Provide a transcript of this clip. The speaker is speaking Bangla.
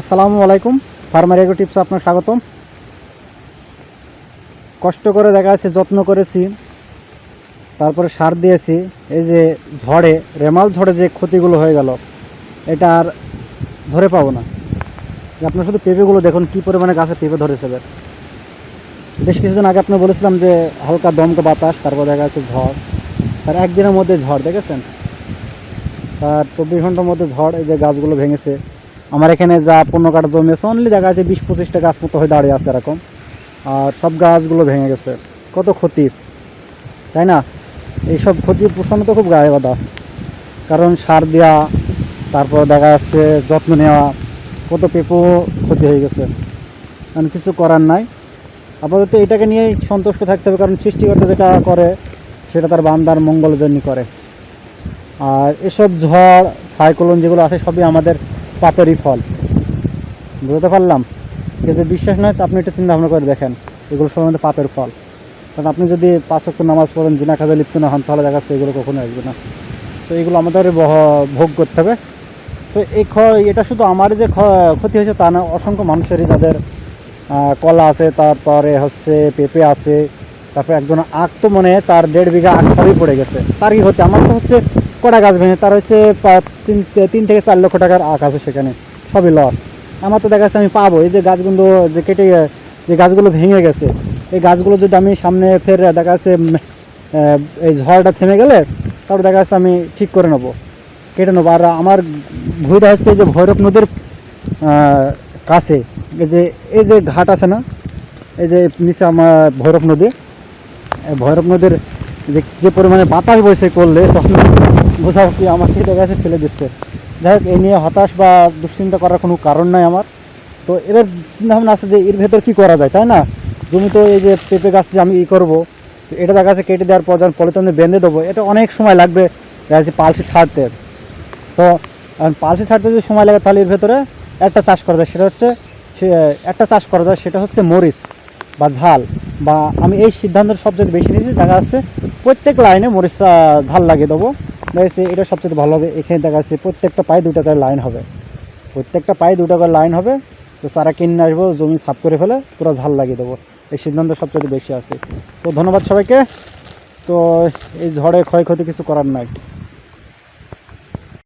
আসসালামু আলাইকুম। ফার্মার এগো টিপস আপনার স্বাগতম। কষ্ট করে দেখা যাচ্ছে যত্ন করেছি। তারপরে সার দিয়েছি। এই যে ঝড়ে, রেমাল ঝড়ে যে ক্ষতিগুলো হয়ে গেল, এটা আর ধরে পাবো না। আপনার শুধু পেঁপেগুলো দেখুন, কী পরিমাণে গাছে পেঁপে ধরেছে বেশ কিছুদিন আগে আপনি বলেছিলাম যে হালকা দমকা বাতাস, তারপর দেখা যাচ্ছে ঝড়। তার একদিনের মধ্যে ঝড়, দেখেছেন? তার চব্বিশ ঘণ্টার মধ্যে ঝড়, এই যে গাছগুলো ভেঙেছে। আমার এখানে যা পনেরো কাটা জমি আছে অনলি দেখা যাচ্ছে বিশ পঁচিশটা গাছ মতো হয়ে দাঁড়িয়ে আছে এরকম। আর সব গাছগুলো ভেঙে গেছে। কত ক্ষতি, তাই না? এইসব ক্ষতি পোষানো তো খুব গায়ে বাঁধা। কারণ সার দেওয়া তারপর দেখা যাচ্ছে যত্ন নেওয়া, কত পেঁপো ক্ষতি হয়ে গেছে। কারণ কিছু করার নাই। আপাতত এটাকে নিয়েই সন্তুষ্ট থাকতে হবে, কারণ সৃষ্টিকর্তা যেটা করে, সেটা তার বান্দার মঙ্গলের জন্য করে। আর এসব ঝড়, সাইক্লোন যেগুলো আছে, সবই আমাদের পাপেরই ফল। বুঝতে পারলাম? কিন্তু বিশ্বাস নয় তো, আপনি একটু চিন্তা ভাবনা করে দেখেন, এগুলো আমাদের পাপের ফল। কারণ আপনি যদি পাঁচ অক্ট নামাজ পড়েন, জিনা কাজে লিপ্ত না হন, তাহলে দেখা যাচ্ছে এগুলো কখনো আসবে না। তো এগুলো আমাদের ভোগ করতে হবে। তো এই এটা শুধু আমার যে ক্ষ- ক্ষতি হয়েছে তা না, অসংখ্য মানুষেরই যাদের কলা আছে, তারপরে হচ্ছে পেঁপে আছে, তারপরে একজন আখ তো মনে তার দেড় বিঘা আখ সবই পড়ে গেছে। তার কি হচ্ছে আমার তো হচ্ছে কটা গাছ ভেঙে, তার হচ্ছে তিন তিন থেকে চার লক্ষ টাকার আখ আছে সেখানে, সবই লস আমার তো দেখা যাচ্ছে আমি পাবো এই যে গাছগুলো যে কেটে, যে গাছগুলো ভেঙে গেছে, এই গাছগুলো যদি আমি সামনে ফের দেখা যাচ্ছে এই ঝড়টা থেমে গেলে তারপর দেখা যাচ্ছে আমি ঠিক করে নেব, কেটে নেব। আর আমার ভুঁইটা হচ্ছে যে ভৈরব নদীর কাছে, এই যে এই যে ঘাট আছে না, এই যে নিচে আমার ভৈরব নদী ভৈরব নদীর যে যে পরিমাণে বাতাস বইছে করলে তখন কি আমাকে দেখা যাচ্ছে ফেলে দিচ্ছে। যাই হোক এই নিয়ে হতাশ বা দুশ্চিন্তা করার কোনো কারণ নাই আমার। তো এবার চিন্তা ভাবনা আছে যে এর ভেতর কী করা যায়, তাই না? জমি তো এই যে পেঁপে গাছ যে আমি ই করব এটা দেখা যাচ্ছে কেটে দেওয়ার পর যখন পলিথিনে বেঁধে দেবো, এটা অনেক সময় লাগবে, দেখা যাচ্ছে পালসি ছাড়তে। তো পালসি ছাড়তে যদি সময় লাগে তাহলে এর ভেতরে একটা চাষ করা যায়, সেটা হচ্ছে একটা চাষ করা যায়, সেটা হচ্ছে মরিচ বা ঝাল বা আমি এই সিদ্ধান্তটা সবচেয়ে বেশি নিয়েছি, দেখা যাচ্ছে প্রত্যেক লাইনে মরিচ ঝাল লাগিয়ে দেবো। দেখা যাচ্ছে এটা সবচেয়ে ভালো হবে। এখানে দেখাচ্ছে প্রত্যেকটা পায়ে দুটা করে লাইন হবে। প্রত্যেকটা পায়ে দুটা করে লাইন হবে, তো সারা কিনে আসব, জমি সাফ করে ফেলে পুরো ঝাল লাগিয়ে দেবো। এই সিদ্ধান্ত সবচেয়ে বেশি আছে। তো ধন্যবাদ সবাইকে। তো এই ঝড়ে ক্ষয়ক্ষতি কিছু করার নাই।